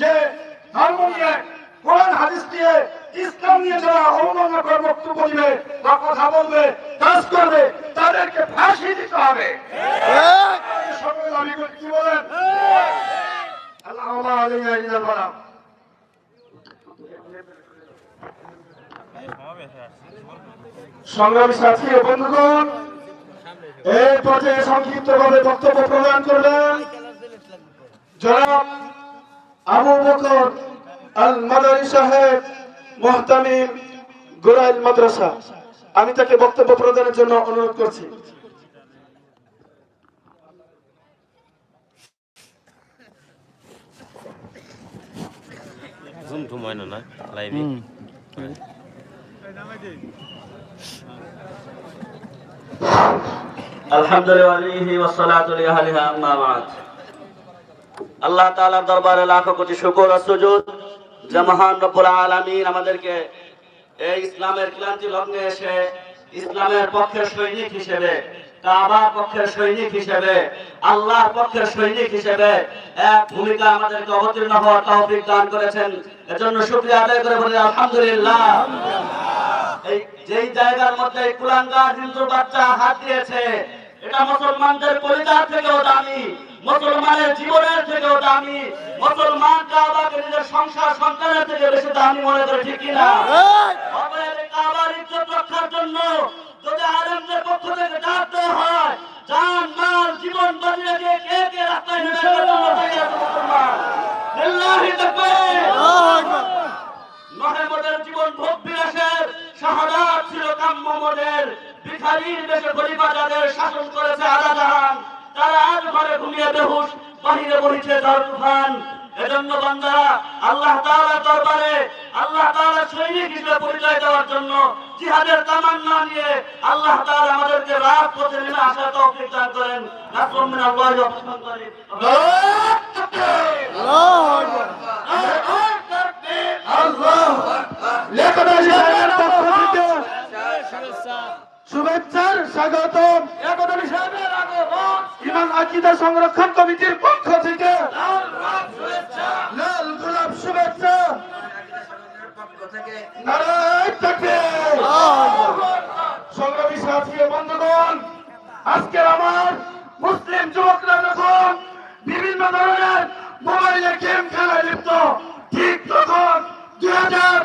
যে ধর্ম নিয়ে কোরআন হাদিস নিয়ে ইসলাম নিয়ে যারা অবমাননা করে বক্তব্য দিবে বা কথা বলবে কাজ করবে তাদেরকে ফাঁসি দিতে হবে। সকলে দাবি করে কি বলেন? আল্লাহ বালাম সংগ্রামী সাথী বন্ধুগণ এই পর্যায়ে সংক্ষিপ্তভাবে বক্তব্য প্রদান করবেন। জনাব আবু বকর আল মাদানী সাহেব মোহতামিম গোরাইল মাদ্রাসা। আমি তাকে বক্তব্য প্রদানের জন্য অনুরোধ করছি। টুম হয় না লাইভে আল্লাহ তাআলার দরবারে লাখো কোটি শুকর সুজুদ। যে মহান রব্বুল আলামিন আমাদেরকে এই ইসলামের ক্লান্তি লগ্নে এসে ইসলামের পক্ষের সৈনিক হিসেবে ভূমিকা দান করেছেন। এজন্য আলহামদুলিল্লাহ। এই যেই জায়গার মধ্যে বাচ্চা হাত দিয়েছে, এটা মুসলমানদের পরিবার থেকেও দামি। মুসলমানের জীবনের থেকেও দামি মুসলমান কাবাকে নিজের সংসার সন্তানের থেকে বেশি দামি মনে করে ঠিক কিনা? কাবার ইজ্জত রক্ষার জন্য যদি আলেমদের পক্ষ থেকে ডাক দেওয়া হয় জান মাল জীবন বাজি রেখে কে কে রাস্তায় নেমে মুসলমান? তাকবীর! জীবন ভোগ বিলাসের শাহাদাত ছিল কাম্য মদের ভিখারির দেশে যাদের শাসন করেছে আলা জাহান। তারা আজ ঘরে ঘুমিয়ে বেহুশ বাহিরে বহিছে ঝড় তুফান। এজন্য বান্দারা আল্লাহ তাআলা দরবারে আল্লাহ তাআলা সৈনিক হিসেবে পরিচয় দেওয়ার জন্য জিহাদের তামান্না নিয়ে আল্লাহ তাআলা আমাদেরকে রাত পথে নেমে আসার তৌফিক দান করেন। নাসরুম মিনাল্লাহি ওয়া ফাতহুন করিম। লেখনারি সাহেবের পক্ষ থেকে শুভেচ্ছার স্বাগতম। একদারি সাহেবের আগমন আকিদা সংরক্ষণ কমিটির পক্ষ থেকে। লাল গোলাপ শুভেচ্ছা। সংগ্রামী সাথী বন্ধুগণ আজকের আমার মুসলিম যুবকরা যখন বিভিন্ন ধরনের মোবাইলে গেম খেলায় লিপ্ত। ঠিক তখন দুই হাজার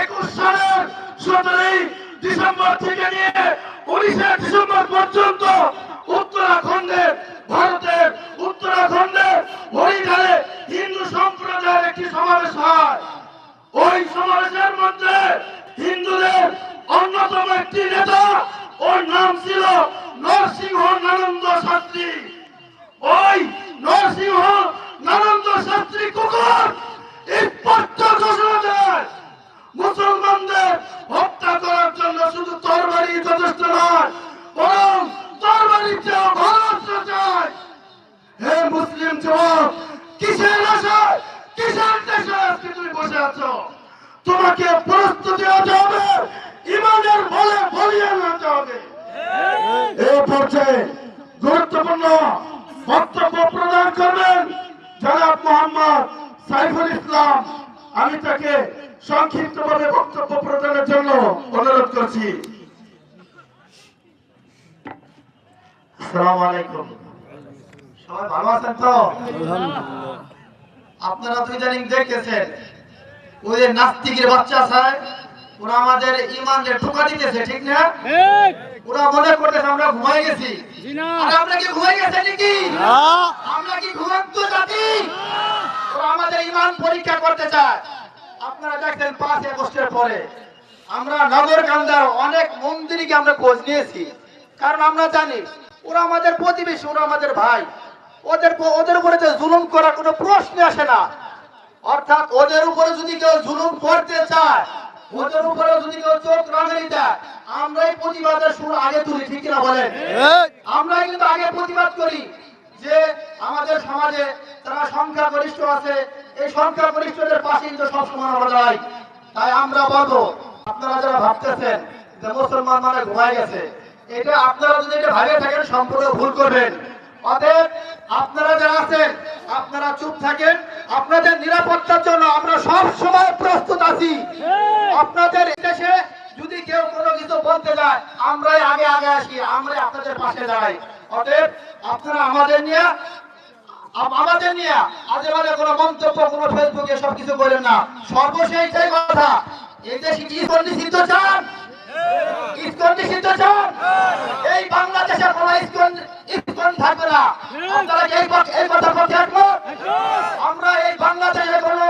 একুশ সালের সতেরোই ডিসেম্বর থেকে নিয়ে উনিশে ডিসেম্বর পর্যন্ত উত্তরাখণ্ডের ভারতের উত্তরাখণ্ডের হরিদ্বারে হিন্দু সম্প্রদায়ের একটি সমাবেশ হয় ওই সমাবেশের মধ্যে হিন্দুদের অন্যতম একটি নেতা ওর নাম ছিল নরসিংহ নানন্দ শাস্ত্রী ওই নরসিংহ নানন্দ শাস্ত্রী কুকুর স্পষ্ট ঘোষণা দেয় মুসলমানদের হত্যা করার জন্য শুধু তরবারি যথেষ্ট নয় বরং তরবারির চেয়েও ভালো অস্ত্র চায় হে মুসলিম যুবক কিসের আশায় কিসের দেশে আজকে তুমি বসে আছো। তোমাকে প্রস্তুতি হতে হবে ইমানের বলে বলিয়ে নিতে হবে। এই পর্যায়ে গুরুত্বপূর্ণ বক্তব্য প্রদান করবেন জনাব মোহাম্মদ সাইফুল ইসলাম। আমি তাকে সংক্ষিপ্তভাবে বক্তব্য প্রদানের জন্য অনুরোধ করছি। আসসালামু আলাইকুম। সবাই ভালো আছেন তো? আপনারা তো ইদানিং দেখতেছেন ওই নাস্তিকের বাচ্চা আছে ওরা আমাদের ইমানকে ঠোকা দিতেছে ঠিক না? ওরা মনে করতেছে আমরা ঘুমাই গেছি। আর আমরা কি ঘুমাই গেছি নাকি? আমরা কি ঘুমন্ত জাতি? ওরা আমাদের ইমান পরীক্ষা করতে চায়। আপনারা দেখছেন পাঁচ আগস্টের পরে আমরা নগর কান্দার অনেক মন্দিরকে আমরা খোঁজ নিয়েছি। কারণ আমরা জানি ওরা আমাদের প্রতিবেশী ওরা আমাদের ভাই। ওদের ওদের উপরে জুলুম করার কোনো প্রশ্ন আসে না। অর্থাৎ ওদের উপরে যদি কেউ জুলুম করতে চায় ওদের উপরে যদি কেউ চোখ রাঙানি দেয় আমরাই প্রতিবাদের সুর আগে তুলি ঠিক কিনা বলেন? আমরাই কিন্তু আগে প্রতিবাদ করি যে আমাদের সমাজে তারা সংখ্যা গরিষ্ঠ আছে এই সংখ্যা গরিষ্ঠদের পাশে কিন্তু সবসময় আমরা দাঁড়াই। তাই আমরা বলব আপনারা যারা ভাবতেছেন যে মুসলমান মানে ঘুমায় গেছে এটা আপনারা যদি এটা ভাবে থাকেন সম্পূর্ণ ভুল করবেন। অতএব আপনারা যারা আছেন, আপনারা চুপ থাকেন। আপনাদের নিরাপত্তার জন্য আমরা সব সময় প্রস্তুত আছি। আপনাদের দেশে যদি কেউ কোনো কিছু বলতে যায়, আমরাই আগে আগে আসি, আমরাই আপনাদের পাশে দাঁড়াই। অতএব আপনারা আমাদের নিয়ে আমাদের নিয়ে আজে বাজে কোনো মন্তব্য, কোনো ফেসবুকে সব কিছু করেন না। সর্বশেষ কথা এই দেশে কি নিষিদ্ধ চান? ইসকন নিষিদ্ধ চান এই বাংলাদেশে কোনো ইসকন ইসকন থাকবে না। আপনারা এই এই কথা পক্ষে একমত আমরা এই বাংলাদেশে কোনো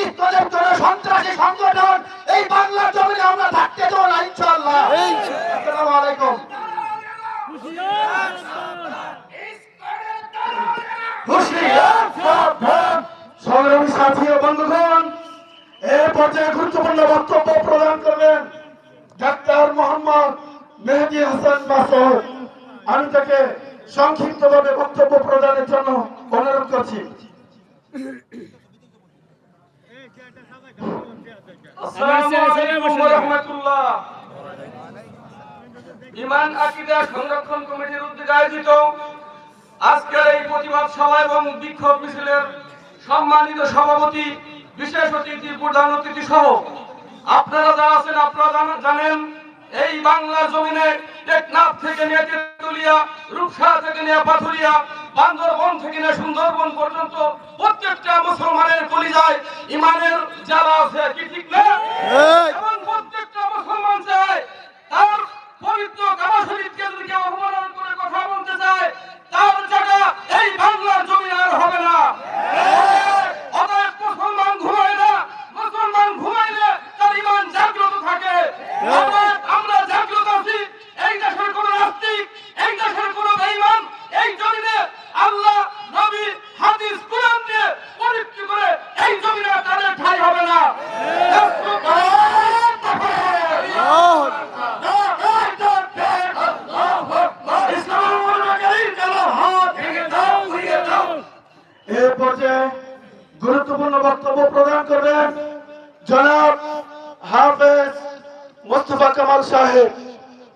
ইসকনের কোনো সন্ত্রাসী সংগঠন এই বাংলার জমিনে আমরা থাকতে দেবো না, ইনশাআল্লাহ। আসসালামু আলাইকুম। সংগ্রামী সাথী ও বন্ধুগণ এই পর্যায়ে গুরুত্বপূর্ণ বক্তব্য প্রদান করবেন ডাক্তার মোহাম্মদ মেহেদি হাসান আমি তাকে সংক্ষিপ্তভাবে বক্তব্য প্রদানের জন্য অনুরোধ করছি। ইমান আকিদা সংরক্ষণ কমিটির উদ্যোগে আয়োজিত আজকের এই প্রতিবাদ সভা এবং বিক্ষোভ মিছিলের সম্মানিত সভাপতি বিশেষ অতিথি প্রধান অতিথি সহ আপনারা যারা আছেন আপনারা জানেন এই বাংলা জমিনে টেকনাফ থেকে নিয়ে তেতুলিয়া রূপসা থেকে নিয়ে পাথুরিয়া বান্দরবন থেকে নিয়ে সুন্দরবন পর্যন্ত প্রত্যেকটা মুসলমানের কলিজায় ইমানের যারা আছে কি ঠিক না? এবং প্রত্যেকটা মুসলমান চায় তার পবিত্র কাবা শরীফকে যদি কেউ অবমাননা করে কথা বলতে চায় তার জায়গা এই বাংলার জমি আর হবে না অতএব মুসলমান ঘুমায় না মুসলমান ঘুমাইলে তার ইমান জাগ্রত থাকে অতএব আমরা জাগ্রত আছি এই দেশের কোন নাস্তিক এই দেশের কোন বেঈমান এই জমিনে আল্লাহ নবী হাদিস কোরআন দিয়ে পরিচিত করে এই জমিনে তাদের ঠাই হবে না এই পর্যায়ে গুরুত্বপূর্ণ বক্তব্য প্রদান করবেন জনাব হাফেজ মোস্তফা কামাল সাহেব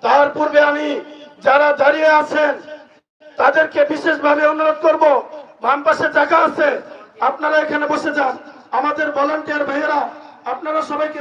তার পূর্বে আমি যারা দাঁড়িয়ে আছেন তাদেরকে বিশেষভাবে অনুরোধ করব বাম পাশে জায়গা আছে আপনারা এখানে বসে যান আমাদের ভলান্টিয়ার ভাইয়েরা আপনারা সবাইকে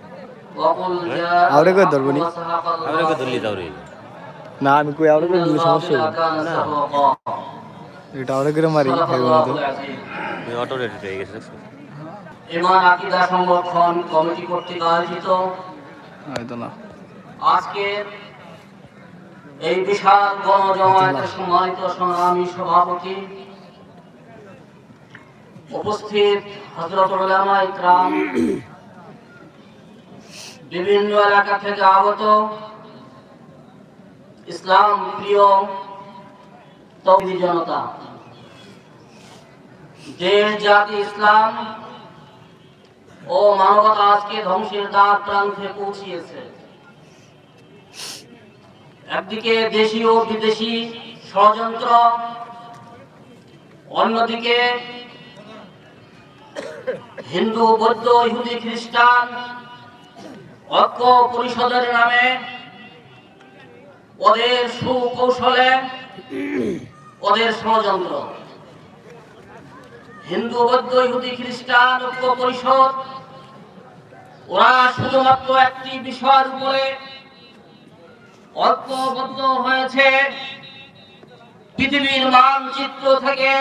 না। আমি কই আউরে এটা অটো রেডি হয়ে গেছে ইমান আকিদা সংরক্ষণ কমিটি কর্তৃক আয়োজিত। আজকে এই বিশাল গণজমায়েতের সম্মানিত সংগ্রামী সভাপতি উপস্থিত হজরত ওলামা ইকরাম বিভিন্ন এলাকা থেকে আগত ইসলাম প্রিয় জনতা। দেশ, জাতি, ইসলাম ও মানবতা আজকে ধ্বংসের দ্বার প্রান্তে পৌঁছিয়েছে। একদিকে দেশি ও বিদেশি ষড়যন্ত্র, অন্যদিকে হিন্দু, বৌদ্ধ, ইহুদি, খ্রিস্টান ঐক্য পরিষদের নামে ওদের সুকৌশলে ওদের ষড়যন্ত্র। হিন্দু, বৌদ্ধ, ইহুদি, খ্রিস্টান ঐক্য পরিষদ ওরা শুধুমাত্র একটি বিষয়ের উপরে ঐক্যবদ্ধ হয়েছে। পৃথিবীর মানচিত্র থেকে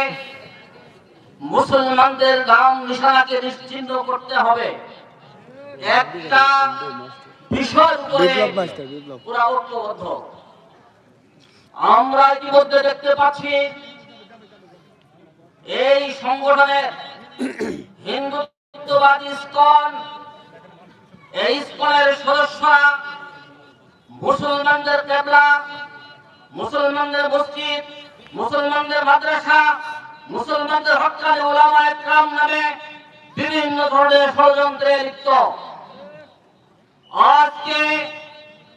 মুসলমানদের নাম নিশানাকে নিশ্চিহ্ন করতে হবে। একটা বিষয়ের উপরে পুরা ঐক্যবদ্ধ। আমরা ইতিমধ্যে দেখতে পাচ্ছি এই সংগঠনের হিন্দুত্ববাদী ইস্কন এই ইস্কনের সদস্যরা মুসলমানদের কেবলা মুসলমানদের মসজিদ মুসলমানদের মাদ্রাসা মুসলমানদের হকানি ওলামা একরাম নামে বিভিন্ন ধরনের ষড়যন্ত্রে লিপ্ত। আজকে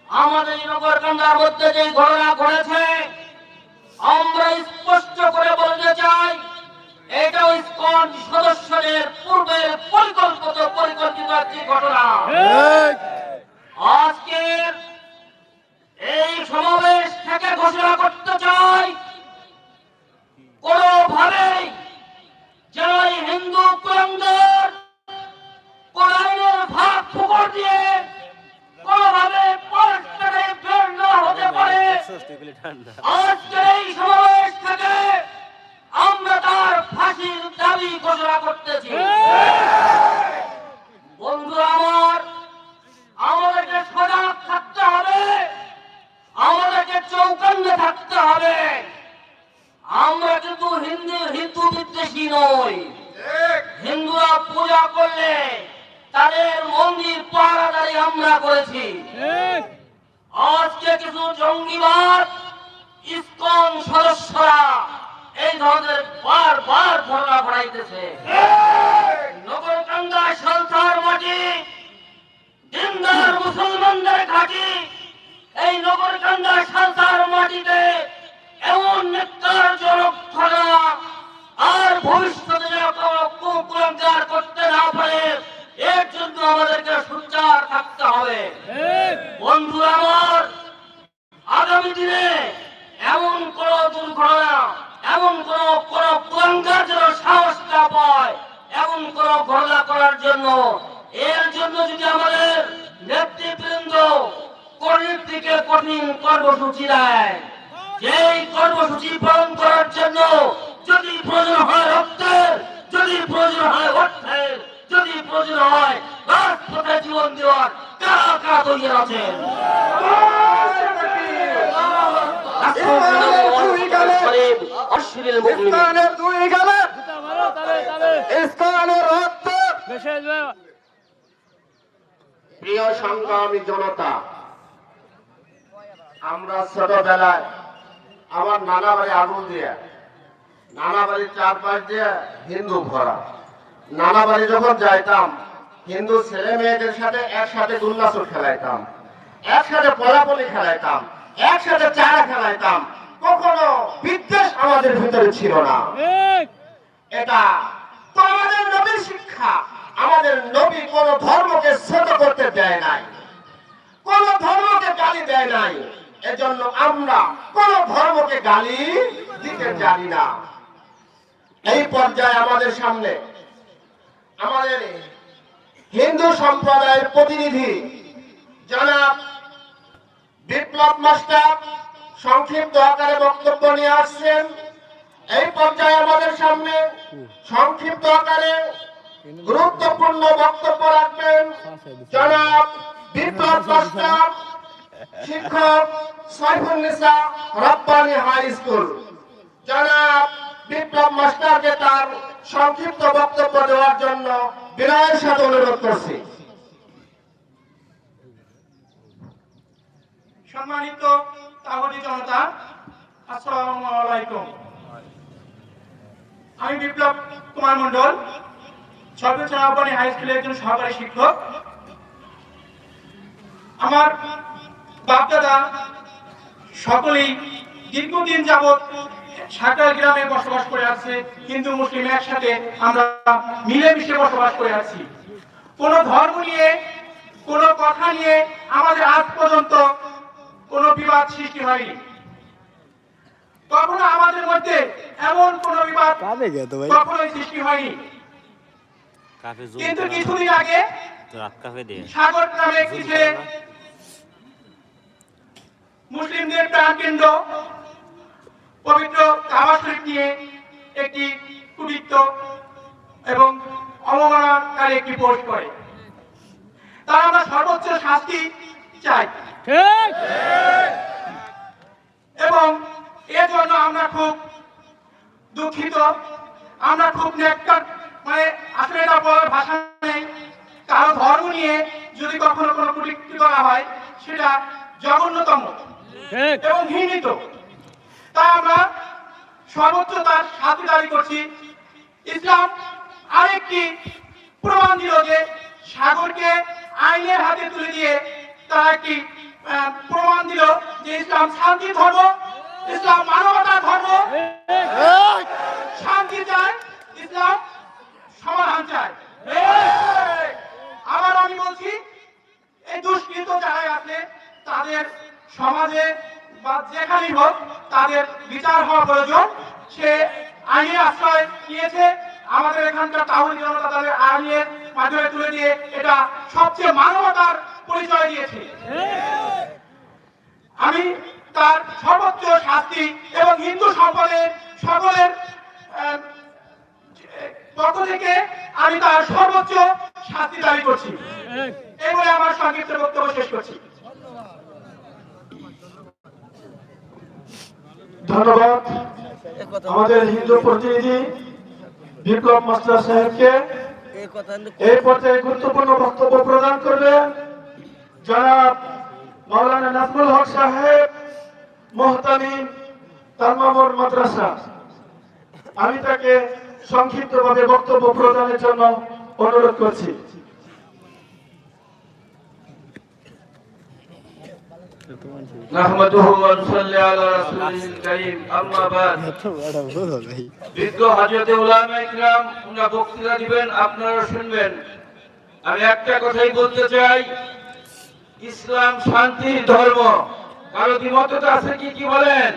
আমাদের নগরকান্দার মধ্যে যে ঘটনা ঘটেছে আমরা স্পষ্ট করে বলতে চাই এটাও ইসকন সদস্যদের পূর্বের পরিকল্পিত পরিকল্পিত একটি ঘটনা। আজকের এই সমাবেশ থেকে ঘোষণা করতে চাই কোনোভাবেই যেন এই হিন্দু কুলঙ্গের আজকের এই সমাবেশ থেকে আমরা তার ফাঁসির দাবি ঘোষণা করতেছি। বন্ধু আমার আমাদেরকে সজাগ থাকতে হবে আমাদেরকে চৌকান্নে থাকতে হবে। আমরা কিন্তু হিন্দু হিন্দু বিদ্বেষী নই। হিন্দুরা পূজা করলে তাদের মন্দির পাহারাদারি আমরা করেছি আজকে কিছু জঙ্গিবাদ ইসকন সদস্যরা এই ধরনের বারবার ঘটনা ঘটাইতেছে। নগরকান্দা সালথার মাটি দিনদার মুসলমানদের ঘাঁটি এই নগরকান্দা সালথার মাটিতে এমন নেতারজনক ঘটনা আর ভবিষ্যতে কুকুলঙ্কার করতে না পারে এর জন্য আমাদেরকে সোচ্চার থাকতে হবে। বন্ধু আমার আগামী দিনে এমন কোন দুর্ঘটনা, এমন কোন কোন যেন সাহস না পায়, এমন কোন ঘটনা করার জন্য। এর জন্য যদি আমাদের নেতৃবৃন্দ কঠিন থেকে কঠিন কর্মসূচি দেয় যেই কর্মসূচি পালন করার জন্য যদি প্রয়োজন হয় রক্তের, যদি প্রয়োজন হয় অর্থের, যদি প্রয়োজন হয় জীবন দেওয়ার, কারা কারা তৈরি আছেন? প্রিয় সংগ্রামী জনতা আমরা ছোটবেলায় আমার নানা বাড়ি আগুন দিয়ে নানা বাড়ির চারপাশ দিয়ে হিন্দু ভরা। নানা বাড়ি যখন যাইতাম, হিন্দু ছেলে মেয়েদের সাথে একসাথে গুল্লাসুর খেলাইতাম। একসাথে পলাপলি খেলাইতাম। একসাথে চারা খেলাইতাম কখনো বিদ্বেষ আমাদের ভিতরে ছিল না। এটা তো আমাদের নবীর শিক্ষা। আমাদের নবী কোন ধর্মকে ছোট করতে দেয় নাই। কোন ধর্মকে গালি দেয় নাই। এজন্য আমরা কোন ধর্মকে গালি দিতে জানি না। এই পর্যায়ে আমাদের সামনে আমাদের হিন্দু সম্প্রদায়ের প্রতিনিধি জনাব বিপ্লব মাস্টার সংক্ষিপ্ত আকারে বক্তব্য নিয়ে আসছেন। এই পর্যায়ে আমাদের সামনে সংক্ষিপ্ত আকারে গুরুত্বপূর্ণ বক্তব্য রাখবেন জনাব বিপ্লব মাস্টার শিক্ষক সাইফুন্নিসা রব্বানি হাই স্কুল। জনাব বিপ্লব মাস্টারকে তার সংক্ষিপ্ত বক্তব্য দেওয়ার জন্য বিনয়ের সাথে অনুরোধ করছি। সম্মানিত তাহলে জনতা, আসসালামু আলাইকুম। আমি বিপ্লব কুমার মন্ডল সমাপনী হাই স্কুলের একজন সহকারী শিক্ষক। আমার সকলেই দীর্ঘদিন যাবৎ সাঁকড়াল গ্রামে বসবাস করে আছে, হিন্দু, মুসলিম একসাথে আমরা মিলেমিশে বসবাস করে আছি। কোনো ধর্ম নিয়ে, কোনো কথা নিয়ে আমাদের আজ পর্যন্ত কোনো বিবাদ সৃষ্টি হয়নি। কখনো আমাদের মধ্যে এমন কোনো বিবাদ কখনোই সৃষ্টি হয়নি। কিন্তু কিছুদিন আগে সাগর গ্রামে একটি জুম ছেলে করা। না। মুসলিমদের প্রাণকেন্দ্র পবিত্র কাবা শরীফ নিয়ে একটি কুবিত্ত এবং অবমাননাকারী একটি পোস্ট করে। তারা আমরা সর্বোচ্চ শাস্তি চাই। এবং এর জন্য আমরা খুব দুঃখিত আমরা খুব নেককার মানে আসলে এটা বলার ভাষা নেই। কারও ধর্ম নিয়ে যদি কখনো কোনো কুটিক্তি করা হয় সেটা জঘন্যতম এবং ঘৃণিত। তাই আমরা সর্বোচ্চ তার শাস্তি দাবি করছি ইসলাম আরেকটি প্রমাণ দিল যে সাগরকে আইনের হাতে তুলে দিয়ে তারা একটি প্রমাণ দিল যে ইসলাম শান্তি ধর্ম, ইসলাম মানবতার ধর্ম? শান্তি চায়, ইসলাম সমাধান চায়। আবার আমি বলছি, এই দুষ্কৃত যারাই আছে, তাদের সমাজে বা যেখানেই হোক, তাদের বিচার হওয়া প্রয়োজন। সে আইনের আশ্রয় নিয়েছে, আমাদের এখানকার তাহুল জনতা তাদের আইনের মাধ্যমে তুলে দিয়ে এটা সবচেয়ে মানবতার পরিচয় দিয়েছে। আমি তার সর্বোচ্চ শাস্তি এবং হিন্দু সকলের আহ, পক্ষ থেকে আমি তার সর্বোচ্চ শাস্তি দাবি করছি। এই বলে আমার সংক্ষিপ্ত বক্তব্য শেষ করছি। ধন্যবাদ। আমাদের হিন্দু প্রতিনিধি বিপ্লব মাস্টার সাহেবকে এই পর্যায়ে গুরুত্বপূর্ণ বক্তব্য প্রদান করবেন জনাব মাওলানা নাজমুল হক সাহেব মোহতামিম তালমামুর মাদ্রাসা আমি তাকে সংক্ষিপ্তভাবে বক্তব্য প্রদানের জন্য অনুরোধ করছি نحمده ونصلي على رسوله الكريم أما بعد বিজ্ঞ হাজরতে উলামা ইকরাম উনারা বক্তৃতা দিবেন আপনারা শুনবেন আমি একটা কথাই বলতে চাই ইসলাম শান্তির ধর্ম। কারও দ্বিমততা আছে কি? কি বলেন?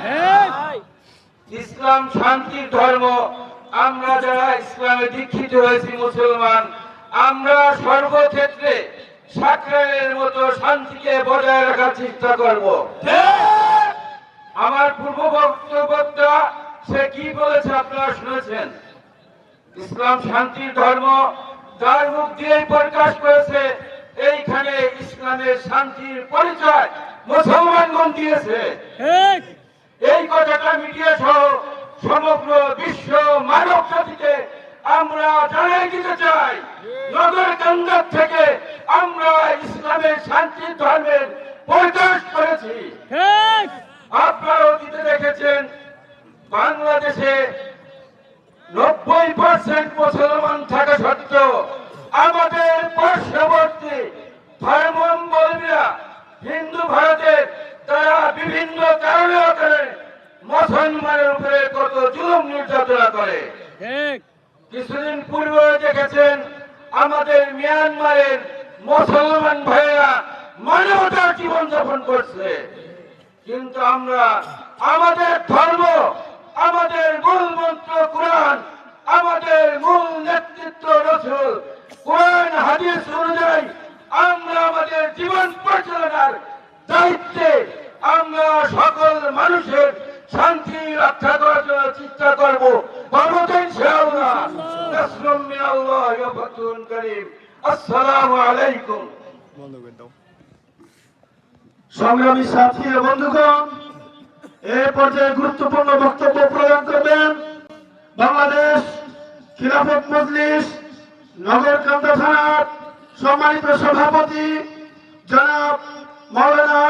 ইসলাম শান্তির ধর্ম। আমরা যারা ইসলামে দীক্ষিত হয়েছি মুসলমান আমরা সর্বক্ষেত্রে সাকরাইলের মতো শান্তিকে বজায় রাখার চেষ্টা করব। আমার পূর্ব বক্তব্যটা সে কি বলেছে আপনারা শুনেছেন? ইসলাম শান্তির ধর্ম। যার মুখ দিয়েই প্রকাশ করেছে এইখানে ইসলামের শান্তির পরিচয় মুসলমানগণ দিয়েছে। এই! কথাটা মিডিয়া সহ সমগ্র বিশ্ব মানব জাতিকে। আমরা জানাই দিতে চাই নগর গঙ্গার থেকে আমরা ইসলামের শান্তির ধর্মের পরিচয় করেছি। আপনারা অতীতে দেখেছেন বাংলাদেশে নব্বই পার্সেন্ট মুসলমান থাকা সত্ত্বেও আমাদের পার্শ্ববর্তী ধর্মাবলম্বীরা হিন্দু ভারতের তারা বিভিন্ন কারণে করে মুসলমানের উপরে কত জুলুম নির্যাতনা করে। কিছুদিন পূর্বে দেখেছেন আমাদের মিয়ানমারের মুসলমান ভাইয়েরা মানবতার জীবন যাপন করছে। কিন্তু আমরা আমাদের ধর্ম আমাদের মূল মন্ত্র কোরআন আমাদের মূল নেতৃত্ব রসুল কোরআন হাদিস অনুযায়ী আমরা আমাদের জীবন পরিচালনার দায়িত্বে আমরা সকল মানুষের শান্তি রক্ষা করার জন্য চেষ্টা করব করব ইনশাআল্লাহ নাসরুম মিনাল্লাহ ওয়া ফাতহুন করিম আসসালামু আলাইকুম বন্ধ করে দাও সংগ্রামী সাথী বন্ধুগণ, এ পর্যায়ে গুরুত্বপূর্ণ বক্তব্য প্রদান করবেন বাংলাদেশ খিলাফত মজলিস নগর কান্দা থানার সম্মানিত সভাপতি জনাব মাওলানা